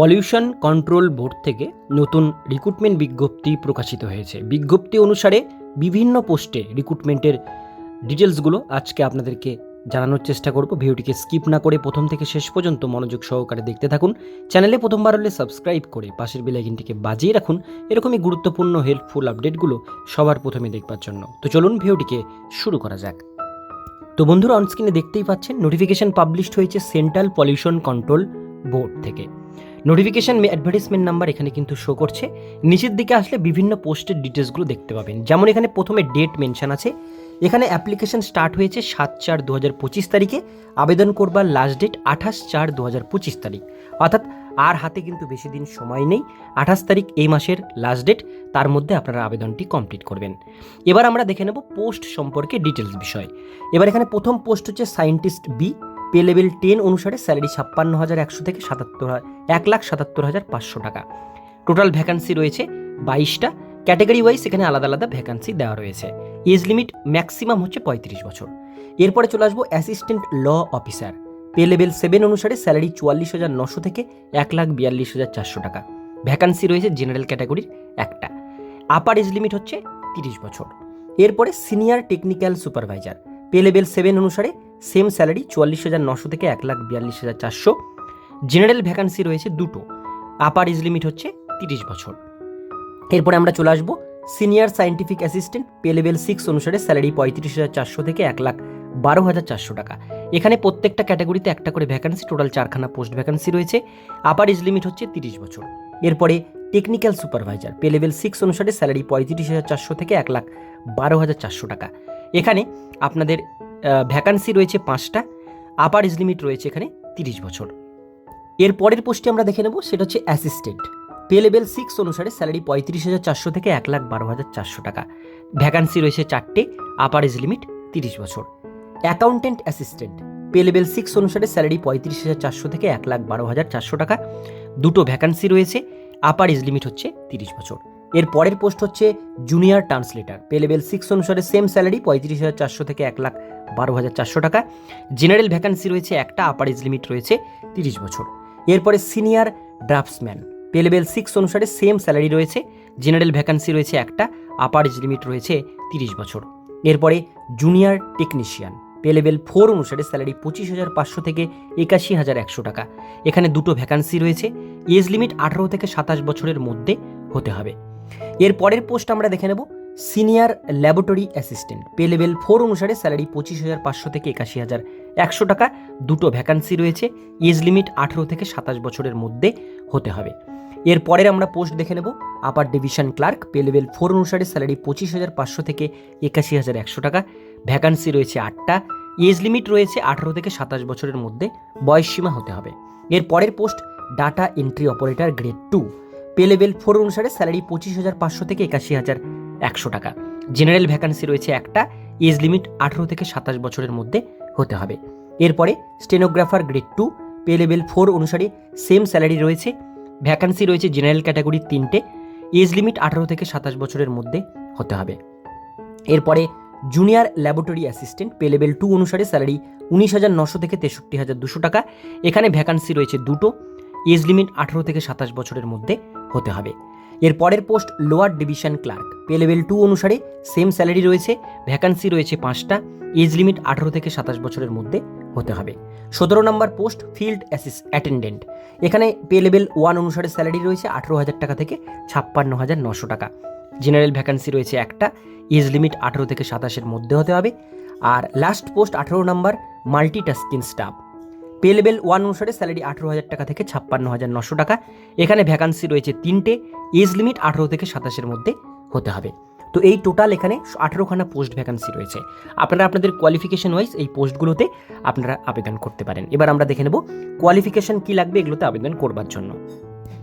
Pollution control board থেকে নতুন recruitment বিজ্ঞপ্তি প্রকাশিত হয়েছে। বিজ্ঞপ্তি অনুসারে বিভিন্ন পোস্টে রিক্রুটমেন্টের ডিটেলসগুলো আজকে আপনাদেরকে জানানোর চেষ্টা করব। ভিডিওটিকে স্কিপ না করে প্রথম থেকে শেষ পর্যন্ত মনোযোগ সহকারে দেখতে থাকুন। চ্যানেলে প্রথমবার হলে সাবস্ক্রাইব করে পাশের বেলাইকিনটিকে বাজিয়ে রাখুন। এরকমই গুরুত্বপূর্ণ হেল্পফুল আপডেটগুলো সবার প্রথমে দেখবার জন্য। তো চলুন ভিডিওটিকে শুরু করা যাক। তো বন্ধুরা অনস্ক্রিনে দেখতেই পাচ্ছেন নোটিফিকেশন পাবলিশড হয়েছে সেন্ট্রাল পলিউশন কন্ট্রোল বোর্ড থেকে। নোটিফিকেশন অ্যাডভার্টিসমেন্ট নাম্বার এখানে কিন্তু শো করছে। নিচের দিকে আসলে বিভিন্ন পোস্টের ডিটেলসগুলো দেখতে পাবেন। যেমন এখানে প্রথমে ডেট মেনশন আছে। এখানে অ্যাপ্লিকেশন স্টার্ট হয়েছে সাত চার দু হাজার পঁচিশ তারিখে। আবেদন করবার লাস্ট ডেট আঠাশ চার দু হাজার পঁচিশ তারিখ। অর্থাৎ আর হাতে কিন্তু বেশি দিন সময় নেই। আঠাশ তারিখ এই মাসের লাস্ট ডেট তার মধ্যে আপনারা আবেদনটি কমপ্লিট করবেন। এবার আমরা দেখে নেব পোস্ট সম্পর্কে ডিটেলস বিষয়। এবার এখানে প্রথম পোস্ট হচ্ছে scientist B pay level ten অনুসারে স্যালারি ছাপ্পান্ন হাজার একশো থেকে সাতাত্তর এক লাখ সাতাত্তর হাজার পাঁচশো টাকা। টোটাল ভ্যাকান্সি রয়েছে বাইশটা। ক্যাটাগরি ওয়াইজ এখানে আলাদা আলাদা ভ্যাকান্সি দেওয়া রয়েছে। এজ লিমিট ম্যাক্সিমাম হচ্ছে পঁয়ত্রিশ বছর। এরপরে চলে আসব assistant law officer. Pay level seven অনুসারে স্যালারি চুয়াল্লিশ হাজার নশো থেকে এক লাখ বিয়াল্লিশ হাজার চারশো টাকা। ভ্যাকান্সি রয়েছে জেনারেল ক্যাটাগরির একটা। আপার এজ লিমিট হচ্ছে তিরিশ বছর। এরপরে senior technical supervisor. Pay level seven অনুসারে সেম স্যালারি চুয়াল্লিশ হাজার নশো থেকে এক লাখ বিয়াল্লিশ হাজার চারশো। জেনারেল ভ্যাকান্সি রয়েছে দুটো। আপার এজ লিমিট হচ্ছে তিরিশ বছর। এরপরে আমরা চলে আসব। Senior scientific assistant pay level six অনুসারে স্যালারি পঁয়ত্রিশ হাজার চারশো থেকে এক লাখ বারো হাজার চারশো টাকা। এখানে প্রত্যেকটা ক্যাটাগরিতে একটা করে ভ্যাকান্সি, টোটাল চারখানা পোস্ট ভ্যাকান্সি রয়েছে। আপার এজ লিমিট হচ্ছে তিরিশ বছর। এরপরে technical supervisor pay level six অনুসারে স্যালারি পঁয়ত্রিশ হাজার চারশো থেকে এক লাখ বারো হাজার চারশো টাকা। এখানে আপনাদের ভ্যাকান্সি রয়েছে পাঁচটা আপার এজ লিমিট রয়েছে এখানে তিরিশ বছর। এর পরের পোস্টে আমরা দেখে নেব, সেটা হচ্ছে অ্যাসিস্ট্যান্ট পে লেভেল সিক্স অনুসারে স্যালারি পঁয়ত্রিশ হাজার চারশো থেকে এক লাখ বারো হাজার চারশো টাকা। ভ্যাকান্সি রয়েছে চারটে আপার এজ লিমিট তিরিশ বছর। Accountant assistant pay level six অনুসারে স্যালারি পঁয়ত্রিশ হাজার চারশো থেকে এক লাখ বারো হাজার চারশো টাকা। দুটো ভ্যাকান্সি রয়েছে আপার এজ লিমিট হচ্ছে তিরিশ বছর। এর পরের পোস্ট হচ্ছে junior translator pay level six অনুসারে সেম স্যালারি পঁয়ত্রিশ হাজার চারশো থেকে এক লাখ বারো হাজার চারশো টাকা। জেনারেল ভ্যাকান্সি রয়েছে একটা আপার এজ লিমিট রয়েছে তিরিশ বছর। এরপরে senior draftsman pay level six অনুসারে সেম স্যালারি রয়েছে, জেনারেল ভ্যাকান্সি রয়েছে একটা আপার এজ লিমিট রয়েছে তিরিশ বছর। এরপরে junior technician pay level four অনুসারে স্যালারি পঁচিশ হাজার পাঁচশো থেকে একাশি হাজার একশো টাকা। এখানে দুটো ভ্যাকান্সি রয়েছে এজ লিমিট আঠারো থেকে সাতাশ বছরের মধ্যে হতে হবে। এর পরের পোস্ট আমরা দেখে নেব senior laboratory assistant. Pay level four অনুসারে স্যালারি পঁচিশ হাজার পাঁচশো থেকে একাশি হাজার। একশো টাকা, দুটো ভ্যাকান্সি রয়েছে। এজ লিমিট আঠেরো থেকে সাতাশ বছরের মধ্যে হতে হবে। এর পরের আমরা পোস্ট দেখে নেব। Upper division clerk, pay level four অনুসারে স্যালারি পঁচিশ হাজার পাঁচশো থেকে একাশি হাজার একশো টাকা। ভ্যাকান্সি রয়েছে আটটা। এজ লিমিট রয়েছে আঠেরো থেকে সাতাশ বছরের মধ্যে বয়সসীমা হতে হবে। এর পরের post, data entry operator grade two. Pay level four অনুসারে স্যালারি পঁচিশ হাজার পাঁচশো থেকে একাশি হাজার। একশো টাকা। জেনারেল ভ্যাকান্সি রয়েছে একটা এজ লিমিট আঠেরো থেকে সাতাশ বছরের মধ্যে হতে হবে। এরপরে stenographer grade two pay level four অনুসারে সেম স্যালারি রয়েছে। ভ্যাকান্সি রয়েছে জেনারেল ক্যাটাগরির তিনটে এজ লিমিট আঠারো থেকে সাতাশ বছরের মধ্যে হতে হবে। এরপরে junior laboratory assistant pay level two অনুসারে স্যালারি উনিশ হাজার নশো থেকে তেষট্টি হাজার দুশো টাকা। এখানে ভ্যাকান্সি রয়েছে দুটো এজ লিমিট আঠারো থেকে সাতাশ বছরের মধ্যে হতে হবে। এর পরের post lower division clerk. Pay level two অনুসারে সেম স্যালারি রয়েছে ভ্যাকান্সি রয়েছে পাঁচটা এজ লিমিট আঠারো থেকে সাতাশ বছরের মধ্যে হতে হবে। সতেরো নম্বর পোস্ট ফিল্ড অ্যাসিস অ্যাটেন্ডেন্ট এখানে পে লেভেল ওয়ান অনুসারে স্যালারি রয়েছে আঠেরো হাজার টাকা থেকে ছাপ্পান্ন হাজার নশো টাকা। জেনারেল ভ্যাকান্সি রয়েছে একটা এজ লিমিট আঠেরো থেকে সাতাশের মধ্যে হতে হবে। আর লাস্ট পোস্ট আঠেরো number multitasking staff pay level one অনুসারে স্যালারি আঠেরো হাজার টাকা থেকে ছাপ্পান্ন হাজার নশো টাকা। এখানে ভ্যাকান্সি রয়েছে তিনটে এজ লিমিট আঠেরো থেকে সাতাশের মধ্যে হতে হবে। তো এই টোটাল এখানে আঠেরোখানা পোস্ট ভ্যাকান্সি রয়েছে। আপনারা আপনাদের কোয়ালিফিকেশন ওয়াইজ এই পোস্টগুলোতে আপনারা আবেদন করতে পারেন। এবার আমরা দেখে নেব কোয়ালিফিকেশন কী লাগবে এগুলোতে আবেদন করবার জন্য।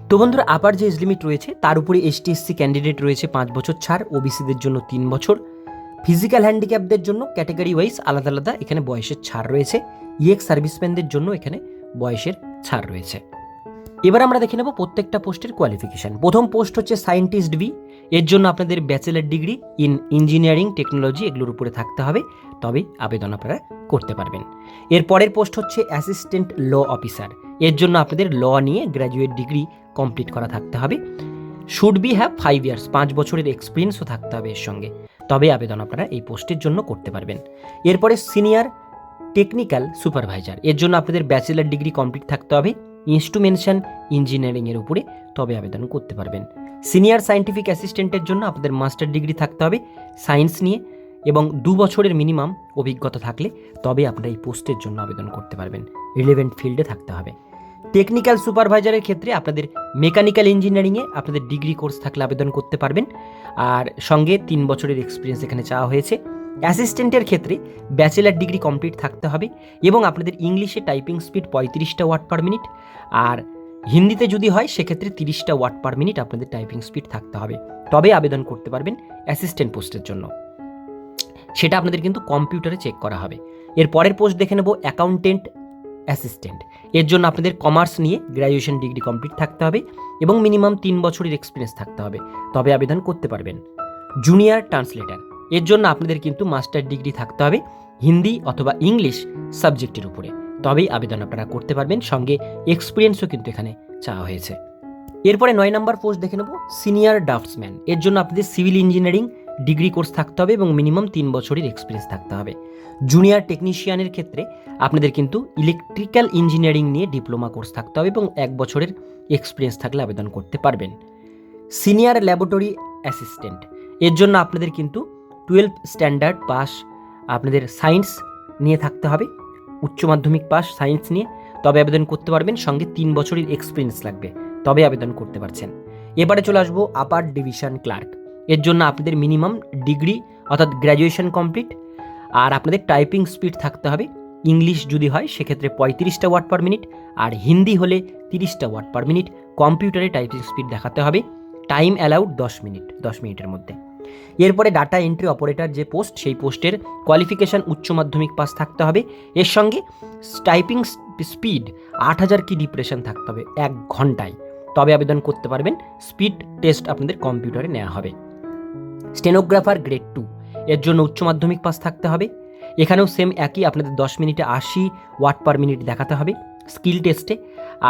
তো বন্ধুরা আপার যে এজ লিমিট রয়েছে, তার উপরে এসটিএসসি ক্যান্ডিডেট রয়েছে পাঁচ বছর ছাড় ওবিসিদের জন্য তিন বছর। ফিজিক্যাল হ্যান্ডিক্যাপদের জন্য ক্যাটাগরি ওয়াইজ আলাদা আলাদা এখানে বয়সের ছাড় রয়েছে। ইএক্স সার্ভিসম্যানদের জন্য এখানে বয়সের ছাড় রয়েছে। এবার আমরা দেখে নেব প্রত্যেকটা পোস্টের কোয়ালিফিকেশন প্রথম পোস্ট হচ্ছে সায়েন্টিস্ট বি এর জন্য আপনাদের bachelor degree in engineering technology এগুলোর উপরে থাকতে হবে। তবেই আবেদন আপনারা করতে পারবেন। এর পরের পোস্ট হচ্ছে অ্যাসিস্ট্যান্ট ল অফিসার এর জন্য আপনাদের ল নিয়ে গ্র্যাজুয়েট ডিগ্রি কমপ্লিট করা থাকতে হবে। Should be have five years পাঁচ বছরের এক্সপিরিয়েন্সও থাকতে হবে এর সঙ্গে। তবে আবেদন আপনারা এই পোস্টের জন্য করতে পারবেন। এরপরে সিনিয়র টেকনিক্যাল সুপারভাইজার এর জন্য আপনাদের ব্যাচেলার ডিগ্রি কমপ্লিট থাকতে হবে। ইনস্ট্রুমেন্টেশন ইঞ্জিনিয়ারিংয়ের উপরে তবে আবেদন করতে পারবেন। সিনিয়র সায়েন্টিফিক অ্যাসিস্ট্যান্টের জন্য আপনাদের মাস্টার ডিগ্রি থাকতে হবে সায়েন্স নিয়ে এবং দু বছরের মিনিমাম অভিজ্ঞতা থাকলে তবে আপনারা এই পোস্টের জন্য আবেদন করতে পারবেন। রিলেভেন্ট ফিল্ডে থাকতে হবে। টেকনিক্যাল সুপারভাইজারের ক্ষেত্রে আপনাদের মেকানিক্যাল ইঞ্জিনিয়ারিংয়ে আপনাদের ডিগ্রি কোর্স থাকলে আবেদন করতে পারবেন। আর সঙ্গে তিন বছরের এক্সপিরিয়েন্স এখানে চাওয়া হয়েছে। অ্যাসিস্ট্যান্টের ক্ষেত্রে ব্যাচেলার ডিগ্রি কমপ্লিট থাকতে হবে এবং আপনাদের ইংলিশে টাইপিং স্পিড পঁয়ত্রিশটা ওয়াট পার মিনিট আর হিন্দিতে যদি হয়, সেক্ষেত্রে তিরিশটা ওয়াট পার মিনিট আপনাদের টাইপিং স্পিড থাকতে হবে। তবে আবেদন করতে পারবেন অ্যাসিস্ট্যান্ট পোস্টের জন্য। সেটা আপনাদের কিন্তু কম্পিউটারে চেক করা হবে। এর পরের পোস্ট দেখে নেব, অ্যাকাউন্টেন্ট অ্যাসিস্ট্যান্ট। এর জন্য আপনাদের কমার্স নিয়ে গ্র্যাজুয়েশন ডিগ্রি কমপ্লিট থাকতে হবে এবং মিনিমাম তিন বছরের এক্সপিরিয়েন্স থাকতে হবে। তবে আবেদন করতে পারবেন। Junior translator. এর জন্য আপনাদের কিন্তু মাস্টার ডিগ্রি থাকতে হবে হিন্দি অথবা ইংলিশ সাবজেক্টের উপরে। তবেই আবেদন আপনারা করতে পারবেন, সঙ্গে এক্সপিরিয়েন্সও কিন্তু এখানে চাওয়া হয়েছে। এরপরে নয় নম্বর পোস্ট দেখে নেব সিনিয়র ড্রাফটসম্যান এর জন্য আপনাদের সিভিল ইঞ্জিনিয়ারিং ডিগ্রি কোর্স থাকতে হবে এবং মিনিমাম তিন বছরের এক্সপিরিয়েন্স থাকতে হবে। জুনিয়র টেকনিশিয়ানের ক্ষেত্রে আপনাদের কিন্তু ইলেকট্রিক্যাল ইঞ্জিনিয়ারিং নিয়ে ডিপ্লোমা কোর্স থাকতে হবে এবং এক বছরের এক্সপিরিয়েন্স থাকলে আবেদন করতে পারবেন। সিনিয়র ল্যাবরেটরি অ্যাসিস্ট্যান্ট এর জন্য আপনাদের কিন্তু টুয়েলভ স্ট্যান্ডার্ড পাস আপনাদের সায়েন্স নিয়ে থাকতে হবে। উচ্চ মাধ্যমিক পাস সায়েন্স নিয়ে। তবে আবেদন করতে পারবেন, সঙ্গে তিন বছরের এক্সপিরিয়েন্স লাগবে। তবে আবেদন করতে পারছেন। এবারে চলে আসব আপার ডিভিশন ক্লার্ক এর জন্য আপনাদের মিনিমাম ডিগ্রি অর্থাৎ গ্র্যাজুয়েশন কমপ্লিট আর আপনাদের টাইপিং স্পিড থাকতে হবে। ইংলিশ যদি হয়, সেক্ষেত্রে পঁয়ত্রিশটা ওয়ার্ড পার মিনিট আর হিন্দি হলে তিরিশটা ওয়ার্ড পার মিনিট কম্পিউটারে টাইপিং স্পিড দেখাতে হবে। টাইম অ্যালাউড দশ মিনিট দশ মিনিটের মধ্যে। এরপরে ডাটা এন্ট্রি অপারেটর যে পোস্ট সেই পোস্টের কোয়ালিফিকেশান উচ্চ মাধ্যমিক পাস থাকতে হবে। এর সঙ্গে টাইপিং স্পিড আট হাজার কি ডিপ্রেশন থাকতে হবে? এক ঘন্টায়। তবে আবেদন করতে পারবেন। স্পিড টেস্ট আপনাদের কম্পিউটারে নেওয়া হবে। স্টেনোগ্রাফার গ্রেড টু এর জন্য উচ্চ মাধ্যমিক পাস থাকতে হবে। এখানেও সেম একই, আপনাদের দশ মিনিটে আশি ওয়াট পার মিনিট দেখাতে হবে। স্কিল টেস্টে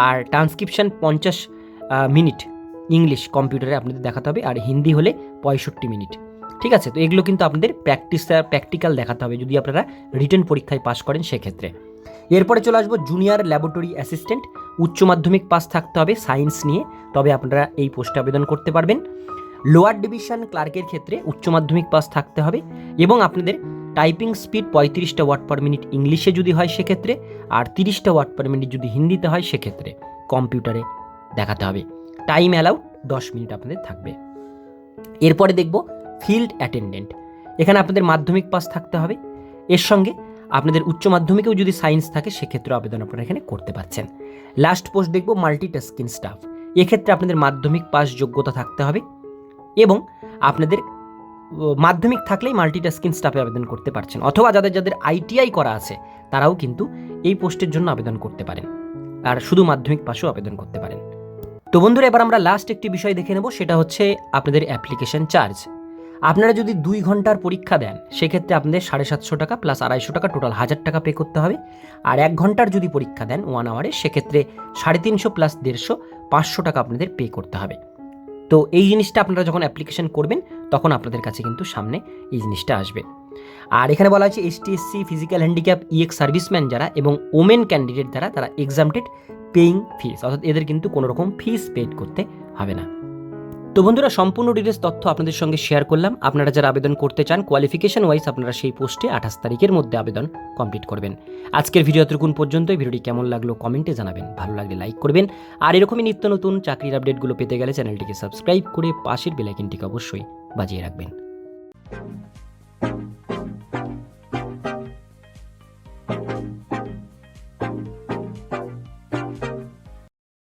আর ট্রান্সক্রিপশন পঞ্চাশ মিনিট ইংলিশ কম্পিউটারে আপনাদের দেখাতে হবে, আর হিন্দি হলে পঁয়ষট্টি মিনিট। ঠিক আছে? তো এগুলো কিন্তু আপনাদের প্র্যাকটিস, প্র্যাকটিক্যাল দেখাতে হবে, যদি আপনারা রিটার্ন পরীক্ষায় পাস করেন সেক্ষেত্রে। এরপরে চলে আসব, জুনিয়র ল্যাবরেটরি অ্যাসিস্ট্যান্ট। উচ্চ মাধ্যমিক পাস থাকতে হবে সায়েন্স নিয়ে, তবে আপনারা এই পোস্টে আবেদন করতে পারবেন। লোয়ার ডিভিশন ক্লার্কের ক্ষেত্রে উচ্চ মাধ্যমিক পাস থাকতে হবে, এবং আপনাদের টাইপিং স্পিড পঁয়ত্রিশটা ওয়াট পার মিনিট ইংলিশে যদি হয় সেক্ষেত্রে, আর তিরিশটা ওয়াট পার মিনিট যদি হিন্দিতে হয় সেক্ষেত্রে কম্পিউটারে দেখাতে হবে। টাইম অ্যালাউড দশ মিনিট আপনাদের থাকবে। এরপরে দেখব ফিল্ড অ্যাটেন্ডেন্ট এখানে আপনাদের মাধ্যমিক পাস থাকতে হবে। এর সঙ্গে আপনাদের উচ্চ মাধ্যমিকেও যদি সায়েন্স থাকে সেক্ষেত্রে আবেদন আপনারা এখানে করতে পারছেন। লাস্ট পোস্ট দেখব মাল্টিটাস্কিং স্টাফ এক্ষেত্রে আপনাদের মাধ্যমিক পাস যোগ্যতা থাকতে হবে এবং আপনাদের মাধ্যমিক থাকলেই মাল্টিটাস্কিং স্টাফে আবেদন করতে পারছেন। অথবা যাদের যাদের আইটিআই করা আছে, তারাও কিন্তু এই পোস্টের জন্য আবেদন করতে পারেন। আর শুধু মাধ্যমিক পাশেও আবেদন করতে পারেন। তো বন্ধুরা, এবার আমরা লাস্ট একটি বিষয় দেখে নেব, সেটা হচ্ছে আপনাদের অ্যাপ্লিকেশন চার্জ আপনারা যদি দুই ঘণ্টার পরীক্ষা দেন, সেক্ষেত্রে আপনাদের সাড়ে সাতশো টাকা প্লাস আড়াইশো টাকা টোটাল হাজার টাকা পে করতে হবে। আর এক ঘণ্টার যদি পরীক্ষা দেন ওয়ান আওয়ারে সেক্ষেত্রে সাড়ে তিনশো প্লাস দেড়শো, পাঁচশো টাকা আপনাদের পে করতে হবে। তো এই জিনিসটা আপনারা যখন অ্যাপ্লিকেশন করবেন, তখন আপনাদের কাছে কিন্তু সামনে এই জিনিসটা আসবে। আর এখানে বলা হচ্ছে ST SC physical handicap ex serviceman যারা এবং ওমেন ক্যান্ডিডেট যারা, তারা এক্সামটেড পেইং ফিস অর্থাৎ এদের কিন্তু কোনো রকম ফিস পেড করতে হবে না। তো বন্ধুরা, সম্পূর্ণ ডিটেলস তথ্য আপনাদের সঙ্গে শেয়ার করলাম। আপনারা যারা আবেদন করতে চান কোয়ালিফিকেশন ওয়াইজ আপনারা সেই পোস্টে আঠাশ তারিখের মধ্যে আবেদন কমপ্লিট করবেন। আজকের ভিডিও এতটুকুন পর্যন্ত ভিডিওটি কেমন লাগল কমেন্টে জানাবেন। ভালো লাগলে লাইক করবেন। আর এরকমই নিত্য নতুন চাকরির আপডেটগুলো পেতে গেলে চ্যানেলটিকে সাবস্ক্রাইব করে পাশের বেলাইকিনটিকে অবশ্যই বাজিয়ে রাখবেন।